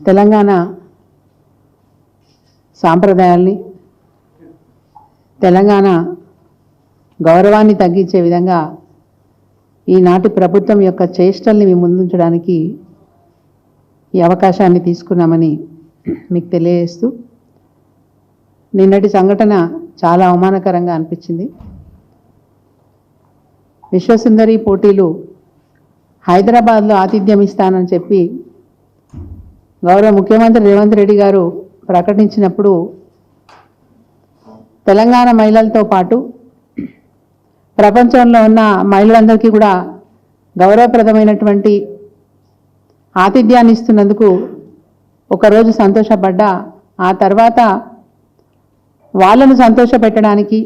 తెలంగాణ సాంప్రదాయాల్ని తెలంగాణ గౌరవాన్ని తగ్గించే విధంగా ఈనాటి ప్రభుత్వం యొక్క చేష్టల్ని మీ ముందుంచడానికి ఈ అవకాశాన్ని తీసుకున్నామని మీకు తెలియజేస్తూ నిన్నటి సంఘటన చాలా అవమానకరంగా అనిపించింది. విశ్వసుందరి పోటీలు హైదరాబాద్లో ఆతిథ్యం ఇస్తానని చెప్పి గౌరవ ముఖ్యమంత్రి రేవంత్ రెడ్డి గారు ప్రకటించినప్పుడు తెలంగాణ మహిళలతో పాటు ప్రపంచంలో ఉన్న మహిళలందరికీ కూడా గౌరవప్రదమైనటువంటి ఆతిథ్యాన్ని ఇస్తున్నందుకు ఒకరోజు సంతోషపడ్డా. ఆ తర్వాత వాళ్ళను సంతోషపెట్టడానికి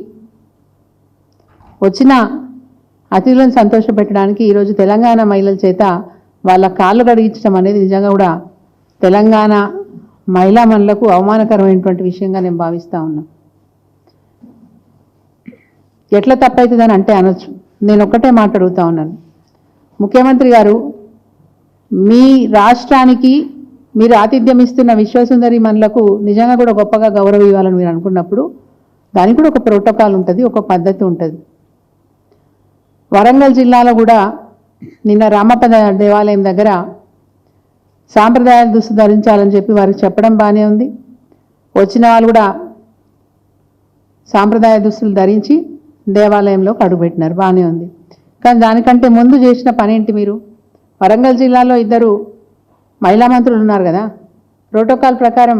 వచ్చిన అతిథులను సంతోషపెట్టడానికి ఈరోజు తెలంగాణ మహిళల చేత వాళ్ళ కాళ్ళు కడిగించడం అనేది నిజంగా కూడా తెలంగాణ మహిళా మనులకు అవమానకరమైనటువంటి విషయంగా నేను భావిస్తూ ఉన్నా. ఎట్లా తప్పవుతుందని అంటే అనొచ్చు. నేను ఒక్కటే మాట్లాడుతూ ఉన్నాను. ముఖ్యమంత్రి గారు మీ రాష్ట్రానికి మీరు ఆతిథ్యం ఇస్తున్న విశ్వసుందరి మనులకు నిజంగా కూడా గొప్పగా గౌరవం ఇవ్వాలని మీరు అనుకున్నప్పుడు దానికి కూడా ఒక ప్రోటోకాల్ ఉంటుంది ఒక పద్ధతి ఉంటుంది. వరంగల్ జిల్లాలో కూడా నిన్న రామపద దేవాలయం దగ్గర సాంప్రదాయ దుస్తు ధరించాలని చెప్పి వారికి చెప్పడం బాగానే ఉంది. వచ్చిన వాళ్ళు కూడా సాంప్రదాయ దుస్తులు ధరించి దేవాలయంలో అడుగుపెట్టినారు బాగానే ఉంది. కానీ దానికంటే ముందు చేసిన పని ఏంటి మీరు? వరంగల్ జిల్లాలో ఇద్దరు మహిళా మంత్రులు ఉన్నారు కదా. ప్రోటోకాల్ ప్రకారం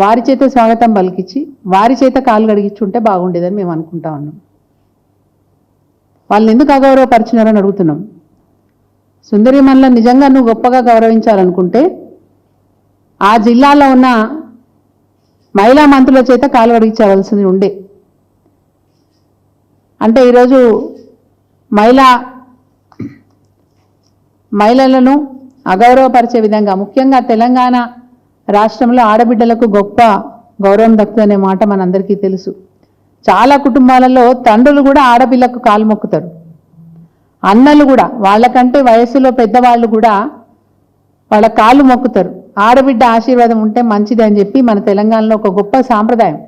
వారి చేత స్వాగతం పలికిచ్చి వారి చేత కాలు గడిగించుంటే బాగుండేదని మేము అనుకుంటా ఉన్నాం. వాళ్ళని ఎందుకు అగౌరవపరిచినారని అడుగుతున్నాం. సుందరిమన్ల నిజంగా నువ్వు గొప్పగా గౌరవించాలనుకుంటే ఆ జిల్లాలో ఉన్న మహిళా మంత్రుల చేత కాలు అడిగించవలసింది ఉండే. అంటే ఈరోజు మహిళా మహిళలను అగౌరవపరిచే విధంగా ముఖ్యంగా తెలంగాణ రాష్ట్రంలో ఆడబిడ్డలకు గొప్ప గౌరవం దక్కుతుందనే మాట మనందరికీ తెలుసు. చాలా కుటుంబాలలో తండ్రులు కూడా ఆడపిల్లకు కాలు మొక్కుతారు. అన్నలు కూడా వాళ్ళకంటే వయసులో పెద్దవాళ్ళు కూడా వాళ్ళ కాళ్ళు మొక్కుతారు. ఆడబిడ్డ ఆశీర్వాదం ఉంటే మంచిది అని చెప్పి మన తెలంగాణలో ఒక గొప్ప సాంప్రదాయం.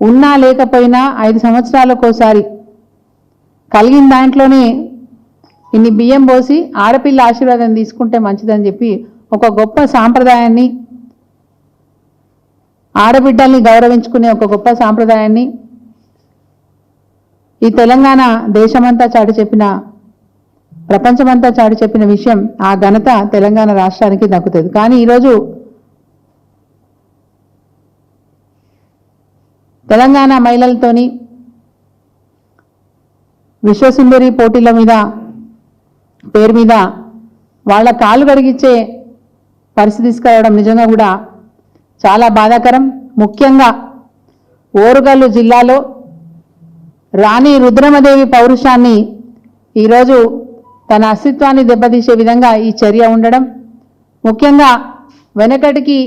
ఉన్నా లేకపోయినా ఐదు సంవత్సరాలకోసారి కలిగిన దాంట్లోనే ఇన్ని బియ్యం పోసి ఆడపిల్ల ఆశీర్వాదం తీసుకుంటే మంచిదని చెప్పి ఒక గొప్ప సాంప్రదాయాన్ని ఆడబిడ్డల్ని గౌరవించుకునే ఒక గొప్ప సాంప్రదాయాన్ని ఈ తెలంగాణ దేశమంతా చాటి చెప్పిన ప్రపంచమంతా చాటి చెప్పిన విషయం ఆ ఘనత తెలంగాణ రాష్ట్రానికి దక్కుతుంది. కానీ ఈరోజు తెలంగాణ మహిళలతోని విశ్వసుందరి పోటీల మీద పేరు మీద వాళ్ళ కాలు కడిగించే పరిస్థితి తీసుకురావడం నిజంగా కూడా చాలా బాధాకరం. ముఖ్యంగా ఓరుగల్లు జిల్లాలో రాణి రుద్రమదేవి పౌరుషాన్ని ఈరోజు తన అస్తిత్వాన్ని దెబ్బతీసే విధంగా ఈ చర్య ఉండడం. ముఖ్యంగా వెనకటికి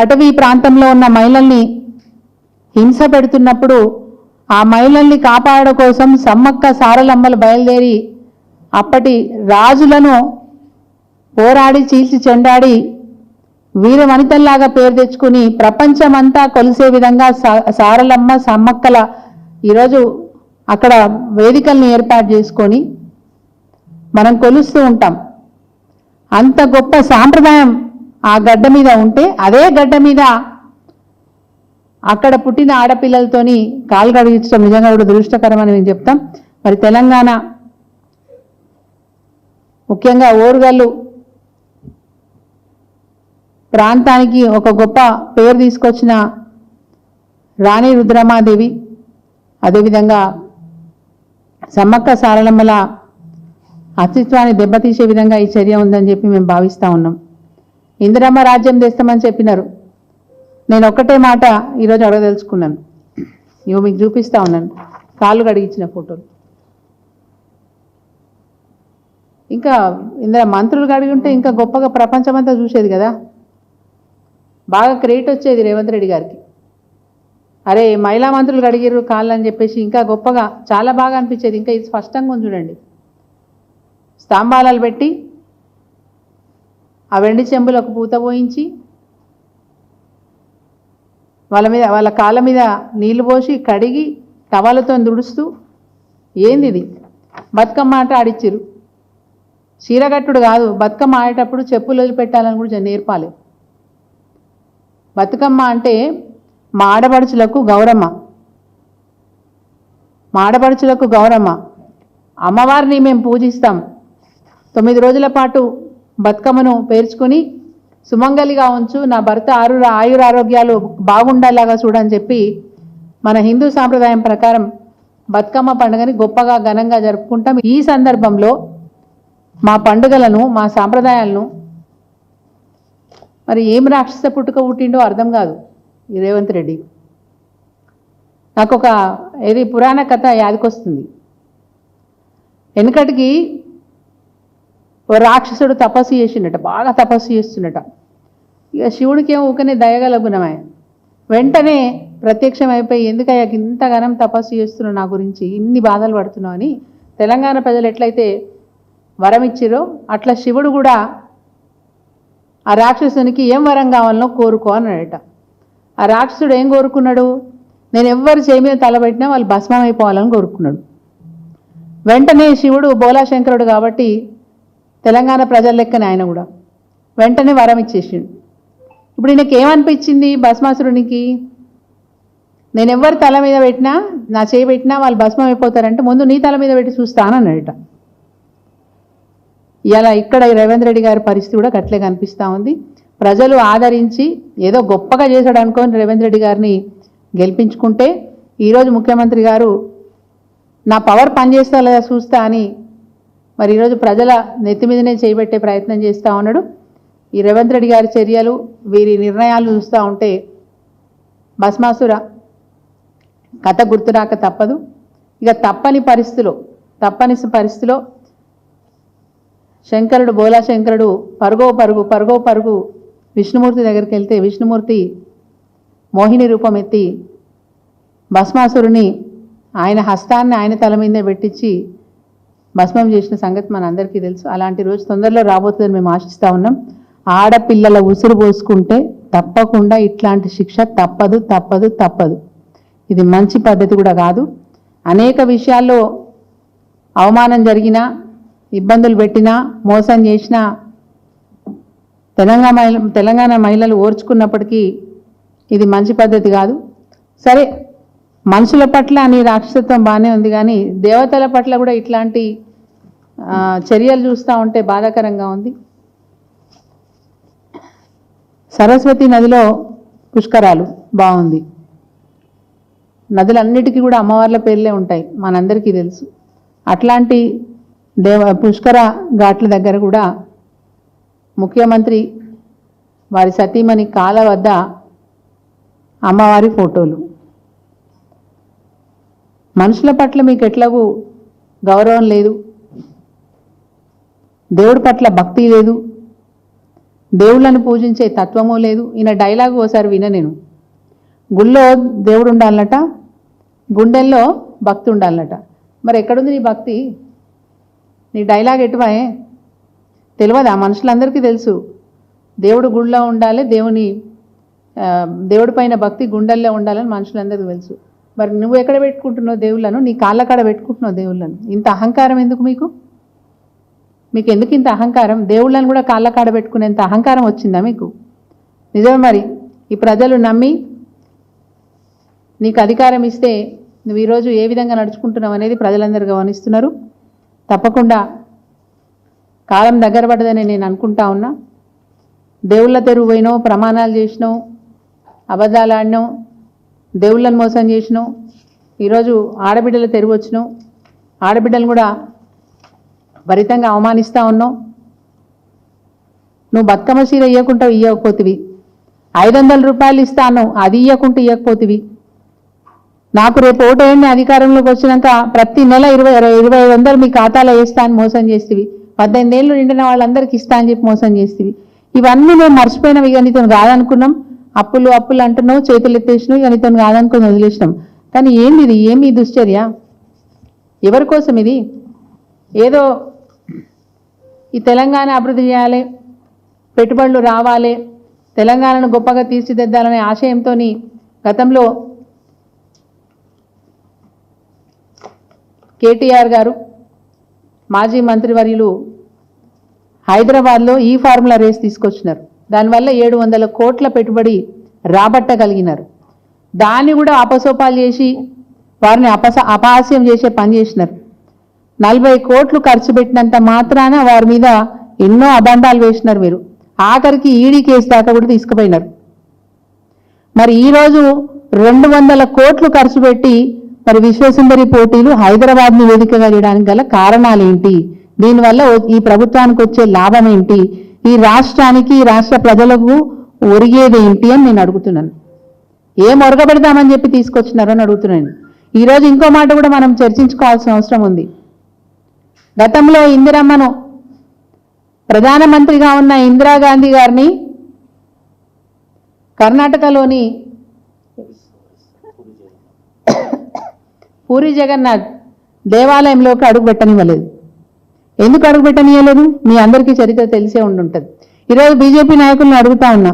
అటవీ ప్రాంతంలో ఉన్న మహిళల్ని హింస పెడుతున్నప్పుడు ఆ మహిళల్ని కాపాడడం కోసం సమ్మక్క సారలమ్మలు బయలుదేరి అప్పటి రాజులను పోరాడి చీల్చి చెండాడి వీర వనితల్లాగా పేరు తెచ్చుకుని ప్రపంచమంతా కొలిసే విధంగా సారలమ్మ సమ్మక్కల ఈరోజు అక్కడ వేదికల్ని ఏర్పాటు చేసుకొని మనం కొలుస్తూ ఉంటాం. అంత గొప్ప సాంప్రదాయం ఆ గడ్డ మీద ఉంటే అదే గడ్డ మీద అక్కడ పుట్టిన ఆడపిల్లలతోని కాలు కడిగించడం నిజంగా కూడా దురదృష్టకరమని మేము చెప్తాం. మరి తెలంగాణ ముఖ్యంగా ఓరుగల్లు ప్రాంతానికి ఒక గొప్ప పేరు తీసుకొచ్చిన రాణి రుద్రమాదేవి అదేవిధంగా సమ్మక్క సారలమ్మల అస్తిత్వాన్ని దెబ్బతీసే విధంగా ఈ చర్య ఉందని చెప్పి మేము భావిస్తూ ఉన్నాం. ఇందిరమ్మ రాజ్యం తెస్తామని చెప్పినారు. నేను ఒక్కటే మాట ఈరోజు అడగదలుచుకున్నాను. ఇవి మీకు చూపిస్తా ఉన్నాను. కాళ్ళు కడిగించిన ఫోటోలు. ఇంకా ఇందులో మంత్రులు కడిగి ఉంటే ఇంకా గొప్పగా ప్రపంచమంతా చూసేది కదా. బాగా క్రెడిట్ వచ్చేది రేవంత్ రెడ్డి గారికి. అరే మహిళా మంత్రులు కడిగిర్రు కాళ్ళు అని చెప్పేసి ఇంకా గొప్పగా చాలా బాగా అనిపించేది. ఇంకా ఇది స్పష్టంగా ఉంది చూడండి. స్తంభాలలు పెట్టి ఆ వెండి చెంబులకు పూత పోయించి వాళ్ళ మీద వాళ్ళ కాళ్ళ మీద నీళ్ళు పోసి కడిగి టవాలతో దుడుస్తూ ఏంది ఇది? బతుకమ్మ ఆట ఆడిచ్చిరు చీరగట్టుడు కాదు బతుకమ్మ ఆడేటప్పుడు చెప్పులు వదిలిపెట్టాలని కూడా నేర్పాలి. బతుకమ్మ అంటే మా ఆడపడుచులకు గౌరమ్మ. మా ఆడపడుచులకు గౌరమ్మ. అమ్మవారిని మేము పూజిస్తాం. తొమ్మిది రోజుల పాటు బతుకమ్మను పేర్చుకొని సుమంగలిగా ఉంచు నా భర్త ఆరు ఆయురారోగ్యాలు బాగుండేలాగా చూడని చెప్పి మన హిందూ సాంప్రదాయం ప్రకారం బతుకమ్మ పండుగని గొప్పగా ఘనంగా జరుపుకుంటాం. ఈ సందర్భంలో మా పండుగలను మా సాంప్రదాయాలను మరి ఏం రాక్షస పుట్టుక పుట్టిండో అర్థం కాదు ఈ రేవంత్ రెడ్డి. నాకు ఒక ఏది పురాణ కథ యాదికొస్తుంది. వెనుకటికి ఓ రాక్షసుడు తపస్సు చేసిండట బాగా తపస్సు చేస్తుండట. ఇక శివుడికి ఏమో ఊకనే దయగల గుణమే వెంటనే ప్రత్యక్షం అయిపోయి ఎందుకయ్యా ఇంతగానం తపస్సు చేస్తున్నావు నా గురించి? ఇన్ని బాధలు పడుతున్నావు అని తెలంగాణ ప్రజలు ఎట్లయితే వరం ఇచ్చిరో అట్లా శివుడు కూడా ఆ రాక్షసునికి ఏం వరం కావాలనో కోరుకో అన్నాడట. ఆ రాక్షసుడు ఏం కోరుకున్నాడు? నేను ఎవ్వరు చేయి మీద తలబెట్టినా వాళ్ళు భస్మం అయిపోవాలని కోరుకున్నాడు. వెంటనే శివుడు బోలాశంకరుడు కాబట్టి తెలంగాణ ప్రజల లెక్కనే ఆయన కూడా. వెంటనే వరం ఇచ్చేసిండు. ఇప్పుడు ఈయనకి ఏమనిపించింది భస్మాసురునికి? నేను ఎవరి తల మీద పెట్టినా నా చేయి పెట్టినా వాళ్ళు భస్మం అయిపోతారంటే ముందు నీ తల మీద పెట్టి చూస్తానన్నాడట. ఇలా ఇక్కడ ఈ రేవంత్ రెడ్డి గారి పరిస్థితి కూడా గట్లే కనిపిస్తూ ఉంది. ప్రజలు ఆదరించి ఏదో గొప్పగా చేశాడు అనుకొని రేవంత్ రెడ్డి గారిని గెలిపించుకుంటే ఈరోజు ముఖ్యమంత్రి గారు నా పవర్ పనిచేస్తా లేదా చూస్తా అని మరి ఈరోజు ప్రజల నెత్తి మీదనే చేయబెట్టే ప్రయత్నం చేస్తూ ఉన్నాడు. ఈ రేవంత్ రెడ్డి గారి చర్యలు వీరి నిర్ణయాలు చూస్తూ ఉంటే భస్మాసుర కథ గుర్తురాక తప్పదు. ఇక తప్పని పరిస్థితిలో తప్పని పరిస్థితిలో శంకరుడు బోలా శంకరుడు పరుగో పరుగు పరుగో పరుగు విష్ణుమూర్తి దగ్గరికి వెళ్తే విష్ణుమూర్తి మోహిని రూపం ఎత్తి భస్మాసురుని ఆయన హస్తాన్ని ఆయన తల మీదే పెట్టించి భస్మం చేసిన సంగతి మన అందరికీ తెలుసు. అలాంటి రోజు తొందరలో రాబోతుందని మేము ఆశిస్తూ ఉన్నాం. ఆడపిల్లల ఉసురు పోసుకుంటే తప్పకుండా ఇట్లాంటి శిక్ష తప్పదు తప్పదు తప్పదు. ఇది మంచి పద్ధతి కూడా కాదు. అనేక విషయాల్లో అవమానం జరిగినా ఇబ్బందులు పెట్టినా మోసం చేసినా తెలంగాణ మహిళ తెలంగాణ మహిళలు ఓర్చుకున్నప్పటికీ ఇది మంచి పద్ధతి కాదు. సరే మనుషుల పట్ల నీ రాక్షసత్వం బాగానే ఉంది కానీ దేవతల పట్ల కూడా ఇట్లాంటి చర్యలు చూస్తూ ఉంటే బాధాకరంగా ఉంది. సరస్వతి నదిలో పుష్కరాలు బాగుంది. నదులన్నిటికీ కూడా అమ్మవార్ల పేర్లే ఉంటాయి మనందరికీ తెలుసు. అట్లాంటి దేవ పుష్కర ఘాట్ల దగ్గర కూడా ముఖ్యమంత్రి వారి సతీమణి కాల వద్ద అమ్మవారి ఫోటోలు. మనుషుల పట్ల మీకు ఎట్లాగూ గౌరవం లేదు. దేవుడి పట్ల భక్తి లేదు. దేవుళ్ళను పూజించే తత్వము లేదు. ఈయన డైలాగ్ ఓసారి విన నేను. గుళ్ళో దేవుడు ఉండాలట గుండెల్లో భక్తి ఉండాలట మరి ఎక్కడుంది నీ భక్తి? నీ డైలాగ్ ఎటువాయే తెలియదా మనుషులందరికీ తెలుసు. దేవుడు గుళ్ళో ఉండాలి దేవుని దేవుడి పైన భక్తి గుండెల్లో ఉండాలని మనుషులందరికీ తెలుసు. మరి నువ్వు ఎక్కడ పెట్టుకుంటున్నావు దేవుళ్ళను? నీ కాళ్ళ కాడ పెట్టుకుంటున్నావు దేవుళ్ళను. ఇంత అహంకారం ఎందుకు మీకు? మీకు ఎందుకు ఇంత అహంకారం? దేవుళ్ళని కూడా కాళ్ళ కాడ పెట్టుకునేంత అహంకారం వచ్చిందా మీకు? నిజమే మరి. ఈ ప్రజలు నమ్మి నీకు అధికారం ఇస్తే నువ్వు ఈరోజు ఏ విధంగా నడుచుకుంటున్నావు అనేది ప్రజలందరూ గమనిస్తున్నారు. తప్పకుండా కాలం దగ్గర పడదని నేను అనుకుంటా ఉన్నా. దేవుళ్ళ తెరువు పోయినావు ప్రమాణాలు చేసినావు అబద్ధాలు ఆడినావు దేవుళ్ళని మోసం చేసినావు ఈరోజు ఆడబిడ్డల తెరువు వచ్చినావు ఆడబిడ్డలు కూడా భరితంగా అవమానిస్తూ ఉన్నావు నువ్వు బతుకమ్మ చీర ఇవ్వకుండా ఇవ్వకపోతివి ఐదు వందల రూపాయలు ఇస్తాను అది ఇవ్వకుంటూ ఇవ్వకపోతివి నాకు రేపు ఓటేయండి అధికారంలోకి వచ్చినాక ప్రతి నెల ఇరవై ఇరవై ఐదు వందలు మీ ఖాతాలో వేస్తా అని మోసం చేస్తేవి. పద్దెనిమిది ఏళ్ళు నిండిన వాళ్ళందరికీ ఇస్తా అని చెప్పి మోసం చేస్తేవి. ఇవన్నీ మేము మర్చిపోయినవి ఇక నీతో కాదనుకున్నాం. అప్పులు అప్పులు అంటున్నావు చేతులు ఎత్తేసినావు ఇక నీతో కాదనుకుని వదిలేసినాం. కానీ ఏంది ఇది? ఏమి దుశ్చర్య? ఎవరి కోసం ఇది? ఏదో ఈ తెలంగాణ అభివృద్ధి చేయాలి పెట్టుబడులు రావాలి తెలంగాణను గొప్పగా తీర్చిదిద్దాలనే ఆశయంతో గతంలో కేటీఆర్ గారు మాజీ మంత్రివర్యులు హైదరాబాద్లో ఈ ఫార్ములా రేస్ తీసుకొచ్చినారు. దానివల్ల ఏడు వందల కోట్ల పెట్టుబడి రాబట్టగలిగినారు. దాన్ని కూడా అపసోపాలు చేసి వారిని అపస అపహాస్యం చేసే పని చేసినారు. నలభై కోట్లు ఖర్చు పెట్టినంత మాత్రాన వారి మీద ఎన్నో అబంధాలు వేసినారు మీరు ఆఖరికి ఈడీ కేసు దాకా కూడా తీసుకుపోయినారు. మరి ఈరోజు రెండు వందల కోట్లు ఖర్చు పెట్టి మరి విశ్వసుందరి పోటీలు హైదరాబాద్ని వేదికగా చేయడానికి గల కారణాలు ఏంటి దీనివల్ల ఈ ప్రభుత్వానికి వచ్చే లాభం ఏంటి ఈ రాష్ట్రానికి ఈ రాష్ట్ర ప్రజలకు ఒరిగేదేంటి అని నేను అడుగుతున్నాను. ఏం ఒరగబెడదామని చెప్పి తీసుకొచ్చినారో అని అడుగుతున్నాను. ఈరోజు ఇంకో మాట కూడా మనం చర్చించుకోవాల్సిన అవసరం ఉంది. గతంలో ఇందిరమ్మను ప్రధానమంత్రిగా ఉన్న ఇందిరాగాంధీ గారిని కర్ణాటకలోని పూరి జగన్నాథ్ దేవాలయంలోకి అడుగు పెట్టనివ్వలేదు. ఎందుకు అడుగు పెట్టనివ్వలేదు మీ అందరికీ చరిత్ర తెలిసే ఉండుంటుంది. ఈరోజు బీజేపీ నాయకులను అడుగుతా ఉన్నా.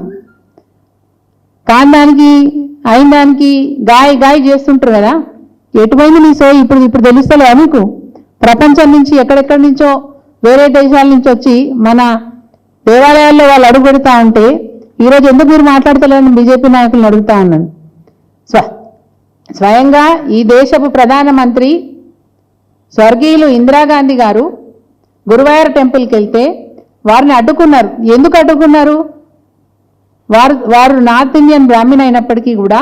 కాని దానికి అయిన దానికి గాయ గాయ చేస్తుంటారు కదా? ఎటువైంది నీ సో ఇప్పుడు ఇప్పుడు తెలుస్తలేదా మీకు? ప్రపంచం నుంచి ఎక్కడెక్కడి నుంచో వేరే దేశాల నుంచి వచ్చి మన దేవాలయాల్లో వాళ్ళు అడుగు పెడతా ఉంటే ఈరోజు ఎందుకు మీరు మాట్లాడతలేదని బీజేపీ నాయకులను అడుగుతా ఉన్నాను? స్వ స్వయంగా ఈ దేశపు ప్రధానమంత్రి స్వర్గీయులు ఇందిరాగాంధీ గారు గురువాయూర్ టెంపుల్కి వెళ్తే వారిని అడ్డుకున్నారు. ఎందుకు అడ్డుకున్నారు? వారు వారు నార్త్ ఇండియన్ బ్రాహ్మణ్ అయినప్పటికీ కూడా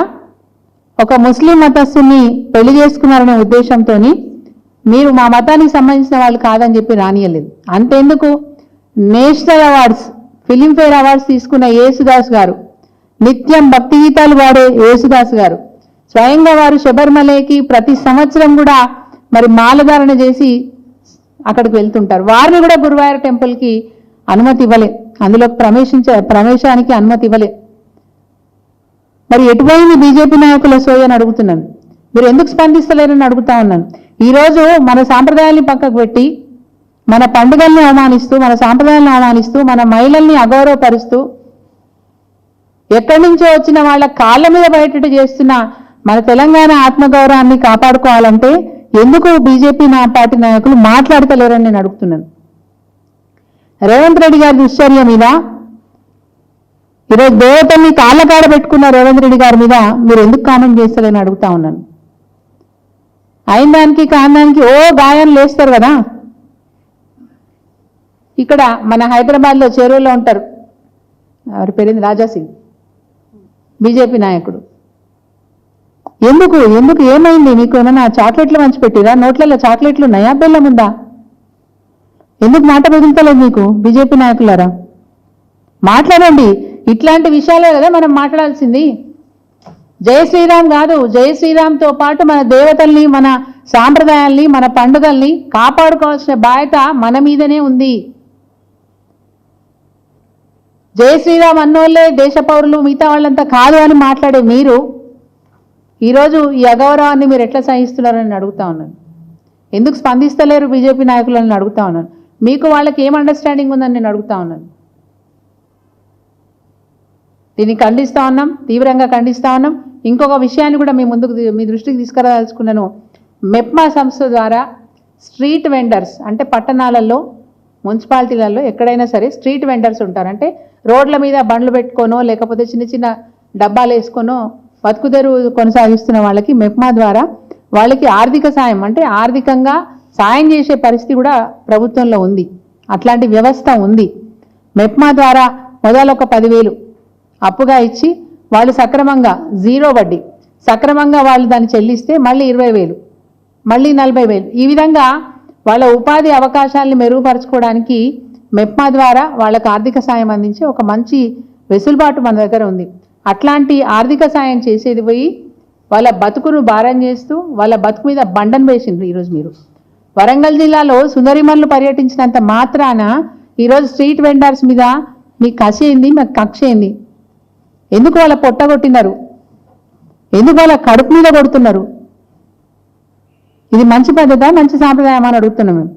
ఒక ముస్లిం మతస్థుని పెళ్ళి చేసుకున్నారనే ఉద్దేశంతో మీరు మా మతానికి సంబంధించిన వాళ్ళు కాదని చెప్పి రానియలేదు. అంతెందుకు? నేషనల్ అవార్డ్స్ ఫిలింఫేర్ అవార్డ్స్ తీసుకున్న యేసుదాస్ గారు నిత్యం భక్తి గీతాలు పాడే యేసుదాస్ గారు స్వయంగా వారు శబరిమలకి ప్రతి సంవత్సరం కూడా మరి మాలధారణ చేసి అక్కడికి వెళ్తుంటారు. వారిని కూడా గురువాయూర్ టెంపుల్కి అనుమతి ఇవ్వలే. అందులో ప్రవేశించ ప్రవేశానికి అనుమతి ఇవ్వలే. మరి ఎటుపోయింది బీజేపీ నాయకుల సోయని అడుగుతున్నాను. మీరు ఎందుకు స్పందిస్తలేరని అడుగుతా ఉన్నాను. ఈరోజు మన సాంప్రదాయాల్ని పక్కకు పెట్టి మన పండుగల్ని అవమానిస్తూ మన సాంప్రదాయాలను అవమానిస్తూ మన మహిళల్ని అగౌరవపరుస్తూ ఎక్కడి నుంచో వచ్చిన వాళ్ళ కాళ్ళ మీద బయటట్టు చేస్తున్న మన తెలంగాణ ఆత్మగౌరవాన్ని కాపాడుకోవాలంటే ఎందుకు బీజేపీ నా పార్టీ నాయకులు మాట్లాడతలేరని నేను అడుగుతున్నాను. రేవంత్ రెడ్డి గారి దుశ్చర్య మీద ఈరోజు దేవతల్ని కాళ్ళకాడ పెట్టుకున్న రేవంత్ రెడ్డి గారి మీద మీరు ఎందుకు కామెంట్ చేస్తారని అడుగుతా ఉన్నాను. అయిన దానికి కాందానికి ఓ గాయం లేస్తారు కదా. ఇక్కడ మన హైదరాబాద్లో చెరువులో ఉంటారు. వారి పేరేంది? రాజాసింగ్. బీజేపీ నాయకుడు. ఎందుకు? ఎందుకు? ఏమైంది? నీకు ఏమైనా చాక్లెట్లు మంచి పెట్టిరా? నోట్లలో చాక్లెట్లు ఉన్నాయా? బెల్లం ఉందా? ఎందుకు మాట బదులుతలేదు మీకు బీజేపీ నాయకులారా? మాట్లాడండి. ఇట్లాంటి విషయాలే కదా మనం మాట్లాడాల్సింది. జై శ్రీరామ్ కాదు. జై శ్రీరామ్తో పాటు మన దేవతల్ని మన సాంప్రదాయాల్ని మన పండుగల్ని కాపాడుకోవాల్సిన బాధ్యత మన మీదనే ఉంది. జై శ్రీరామ్ అన్నోళ్ళే దేశ పౌరులు మిగతా వాళ్ళంతా కాదు అని మాట్లాడే మీరు ఈరోజు ఈ అగౌరవాన్ని మీరు ఎట్లా సహిస్తున్నారని అడుగుతా ఉన్నాను. ఎందుకు స్పందిస్తలేరు బీజేపీ నాయకులని అడుగుతా ఉన్నాను. మీకు వాళ్ళకి ఏం అండర్స్టాండింగ్ ఉందని నేను అడుగుతా ఉన్నాను. దీన్ని ఖండిస్తా ఉన్నాం తీవ్రంగా ఖండిస్తా ఉన్నాం. ఇంకొక విషయాన్ని కూడా మీ ముందుకు మీ దృష్టికి తీసుకురాదలుచుకున్నాను. మెప్మా సంస్థ ద్వారా స్ట్రీట్ వెండర్స్ అంటే పట్టణాలలో మున్సిపాలిటీలలో ఎక్కడైనా సరే స్ట్రీట్ వెండర్స్ ఉంటారంటే రోడ్ల మీద బండ్లు పెట్టుకోనో లేకపోతే చిన్న చిన్న డబ్బాలు వేసుకొనో బతుకుదెరు కొనసాగిస్తున్న వాళ్ళకి మెప్మా ద్వారా వాళ్ళకి ఆర్థిక సాయం అంటే ఆర్థికంగా సాయం చేసే పరిస్థితి కూడా ప్రభుత్వంలో ఉంది. అట్లాంటి వ్యవస్థ ఉంది. మెప్మా ద్వారా మొదలు ఒక పదివేలు అప్పుగా ఇచ్చి వాళ్ళు సక్రమంగా జీరో వడ్డీ సక్రమంగా వాళ్ళు దాన్ని చెల్లిస్తే మళ్ళీ ఇరవై వేలు మళ్ళీ నలభై వేలు. ఈ విధంగా వాళ్ళ ఉపాధి అవకాశాలను మెరుగుపరచుకోవడానికి మెప్మా ద్వారా వాళ్ళకు ఆర్థిక సాయం అందించే ఒక మంచి వెసులుబాటు మన దగ్గర ఉంది. అట్లాంటి ఆర్థిక సాయం చేసేది పోయి వాళ్ళ బతుకును భారం చేస్తూ వాళ్ళ బతుకు మీద బండను వేసిండ్రు ఈరోజు మీరు. వరంగల్ జిల్లాలో సుందరిమల్లు పర్యటించినంత మాత్రాన ఈరోజు స్ట్రీట్ వెండర్స్ మీద మీ కసి ఏంది మీకు కక్ష ఏంది? ఎందుకు వాళ్ళ పొట్ట కొట్టినారు? ఎందుకు వాళ్ళ కడుపు మీద కొడుతున్నారు? ఇది మంచి పద్ధత మంచి సాంప్రదాయం అని అడుగుతున్నాం మేము.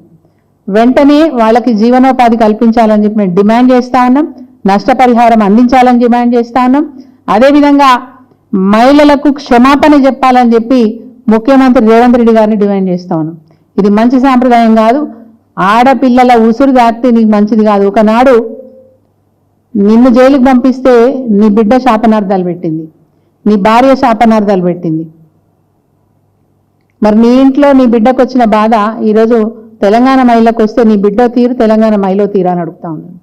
వెంటనే వాళ్ళకి జీవనోపాధి కల్పించాలని చెప్పి మేము డిమాండ్ చేస్తా ఉన్నాం. నష్టపరిహారం అందించాలని డిమాండ్ చేస్తా ఉన్నాం. అదేవిధంగా మహిళలకు క్షమాపణ చెప్పాలని చెప్పి ముఖ్యమంత్రి రేవంత్ రెడ్డి గారిని డిమాండ్ చేస్తాను ఇది మంచి సాంప్రదాయం కాదు. ఆడపిల్లల ఉసురు దాటితే నీకు మంచిది కాదు. ఒకనాడు నిన్ను జైలుకు పంపిస్తే నీ బిడ్డ శాపనార్థాలు పెట్టింది. నీ భార్య శాపనార్థాలు పెట్టింది. మరి నీ ఇంట్లో నీ బిడ్డకు వచ్చిన బాధ ఈరోజు తెలంగాణ మహిళకు వస్తే నీ బిడ్డ తీరు తెలంగాణ మహిళ తీరా అని అడుగుతా ఉన్నాను.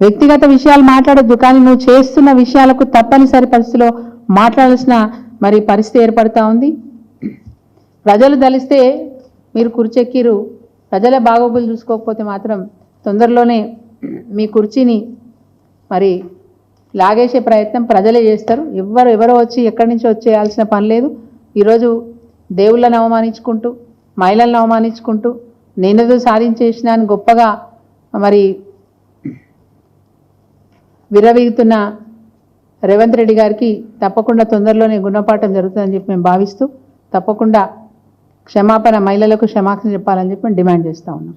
వ్యక్తిగత విషయాలు మాట్లాడొద్దు కానీ నువ్వు చేస్తున్న విషయాలకు తప్పనిసరి పరిస్థితిలో మాట్లాడాల్సిన మరి పరిస్థితి ఏర్పడతా ఉంది. ప్రజలు దలిస్తే మీరు కుర్చెక్కిరు. ప్రజల బాగోగులు చూసుకోకపోతే మాత్రం తొందరలోనే మీ కుర్చీని మరి లాగేసే ప్రయత్నం ప్రజలే చేస్తారు. ఎవరు ఎవరో వచ్చి ఎక్కడి నుంచి వచ్చేయాల్సిన పని లేదు. ఈరోజు దేవుళ్ళని అవమానించుకుంటూ మహిళలను అవమానించుకుంటూ నేనేదో సాధించేసిన అని గొప్పగా మరి విరవీగుతున్న రేవంత్ రెడ్డి గారికి తప్పకుండా తొందరలోనే గుణపాఠం జరుగుతుందని చెప్పి మేము భావిస్తూ తప్పకుండా క్షమాపణ మహిళలకు క్షమాపణ చెప్పాలని చెప్పి మేము డిమాండ్ చేస్తా ఉన్నాం.